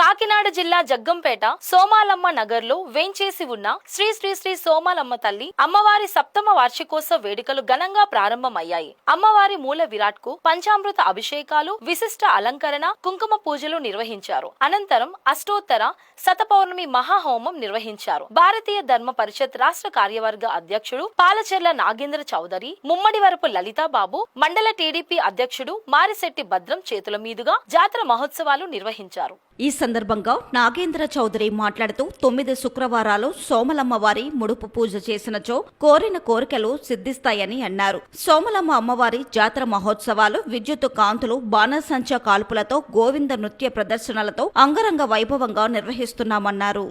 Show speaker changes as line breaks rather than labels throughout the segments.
కాకినాడ జిల్లా జగ్గంపేట సోమాలమ్మ నగర్లో వేంచేసి ఉన్న శ్రీ శ్రీ శ్రీ సోమాలమ్మ తల్లి అమ్మవారి సప్తమ వార్షికోత్సవ వేడుకలు ఘనంగా ప్రారంభమయ్యాయి. అమ్మవారి మూల విరాట్కు పంచామృత అభిషేకాలు విశిష్ట అలంకరణ కుంకుమ పూజలు నిర్వహించారు. అనంతరం అష్టోత్తర శతపౌర్ణమి మహాహోమం నిర్వహించారు. భారతీయ ధర్మ పరిషత్ రాష్ట్ర కార్యవర్గ అధ్యక్షుడు పాలచెర్ల నాగేంద్ర చౌదరి ముమ్మడివరపు లలితాబాబు మండల టీడీపీ అధ్యక్షుడు మారిశెట్టి భద్రం చేతుల మీదుగా జాతర మహోత్సవాలు నిర్వహించారు.
ఈ సందర్భంగా నాగేంద్ర చౌదరి మాట్లాడుతూ తొమ్మిది శుక్రవారాలు సోమలమ్మ వారి ముడుపు పూజ చేసినచో కోరిన కోరికలు సిద్ధిస్తాయని అన్నారు. సోమలమ్మ అమ్మవారి జాతర మహోత్సవాలు విద్యుత్ కాంతులు బాణసంచ కాల్పులతో గోవింద నృత్య ప్రదర్శనలతో అంగరంగ వైభవంగా నిర్వహిస్తున్నామన్నారు.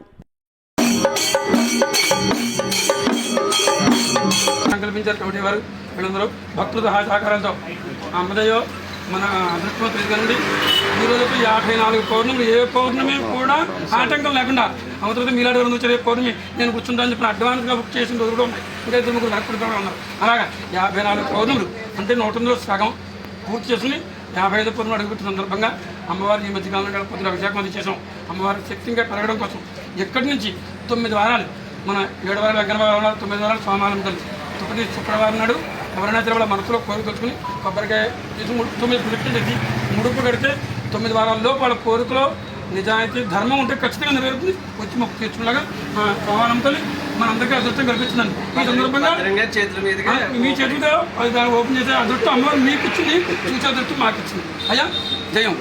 సంకల్పించారు కమిటీ వారు వీళ్ళందరూ భక్తుల సహకారంతో. అమ్మదయ్యో మన అదృష్టం తెలియదండి ఈ యాభై నాలుగు పౌర్ణములు ఏ పౌర్ణమి కూడా ఆటంకం లేకుండా అవతల మీలాడి వారు వచ్చే పౌర్ణమి నేను కూర్చుంటాను చెప్పిన అడ్వాన్స్గా బుక్ చేసిన రోజులు కూడా ఉన్నాయి ఇంకా ఇద్దరు ముగ్గురు భక్తులు ఉన్నారు అలాగా యాభై నాలుగు పౌర్ణములు అంటే నూట ఎనిమిదిలో సగం పూర్తి చేసుకుని యాభై ఐదు పౌర్ణమి అడుగుపెట్టిన సందర్భంగా అమ్మవారి ఈ మధ్యకాలంలో కూడా కొద్దిగా అభిషేకం చేసాం అమ్మవారి శక్తి ఇంకా పెరగడం కోసం ఎక్కడి నుంచి? తొమ్మిది వారాలు. మన ఏడు వారాలు వెంకన్నబాబు తొమ్మిది వారాలు సోమవారం కలిసి తొమ్మిది శుక్రవారం నాడు ఎవరైనా తిరుమల మనసులో కోరిక తెచ్చుకుని కొబ్బరికాయ తీసి తొమ్మిది ప్రదక్షిణ చేసి ముడుపు కడితే తొమ్మిది వారాల్లో వాళ్ళ కోరికలో నిజాయితీ ధర్మం ఉంటే ఖచ్చితంగా నెరవేరుతుంది. వచ్చి మొక్కు మా సోమవారం తల్లి మనందరికీ అదృష్టం కల్పించిందండి ఈ సందర్భంగా మీ చేతితో అది దాన్ని ఓపెన్ చేసే అదృష్టం అమ్మ మీకు ఇచ్చింది చూసే అదృష్టం మాకు ఇచ్చింది అయ్యా జయం.